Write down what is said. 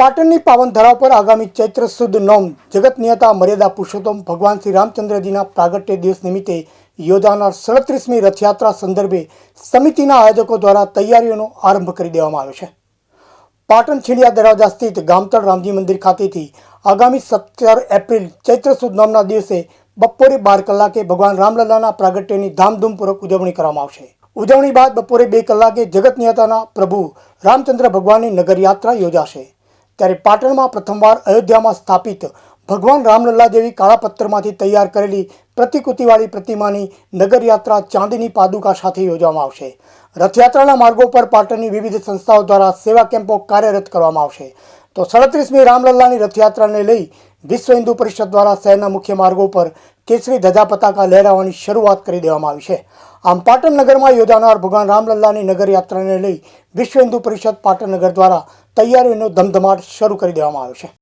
પાટણની પાવન ધરા પર આગામી ચૈત્ર સુદ નોમ જગત નિયતા મર્યાદા પુરુષોત્તમ ભગવાન શ્રી રામચંદ્રજીના પ્રાગટ્ય દિવસ નિમિત્તે યોજાનાર સડત્રીસમી રથયાત્રા સંદર્ભે સમિતિના આયોજકો દ્વારા તૈયારીઓનો આરંભ કરી દેવામાં આવ્યો છે. પાટણ છીડિયા દરવાજા સ્થિત ગામતળ રામજી મંદિર ખાતેથી આગામી સત્તર એપ્રિલ ચૈત્ર સુદ નોમના દિવસે બપોરે બાર કલાકે ભગવાન રામલલ્લાના પ્રાગટ્યની ધામધૂમપૂર્વક ઉજવણી કરવામાં આવશે. ઉજવણી બાદ બપોરે બે કલાકે જગત નિયતાના પ્રભુ રામચંદ્ર ભગવાનની નગરયાત્રા યોજાશે. ત્યારે પાટણમાં પ્રથમવાર અયોધ્યામાં સ્થાપિત ભગવાન રામલલ્લા જેવી કાળા પથ્થરમાંથી તૈયાર કરેલી પ્રતિકૃતિવાળી પ્રતિમાની નગરયાત્રા ચાંદીની પાદુકા સાથે યોજવામાં આવશે. રથયાત્રાના માર્ગો પર પાટણની વિવિધ સંસ્થાઓ દ્વારા સેવા કેમ્પો કાર્યરત કરવામાં આવશે. તો સડત્રીસમી રામલલ્લાની રથયાત્રાને લઈ વિશ્વ હિન્દુ પરિષદ દ્વારા શહેરના મુખ્ય માર્ગો પર કેસરી ધજા પતાકા લહેરાવવાની શરૂઆત કરી દેવામાં આવી છે. આમ પાટણ નગરમાં યોજાનાર ભગવાન રામલલ્લાની નગરયાત્રાને લઈ વિશ્વ હિન્દુ પરિષદ પાટણ નગર દ્વારા તૈયારીનો ધમધમાટ શરૂ કરી દેવામાં આવ્યો છે.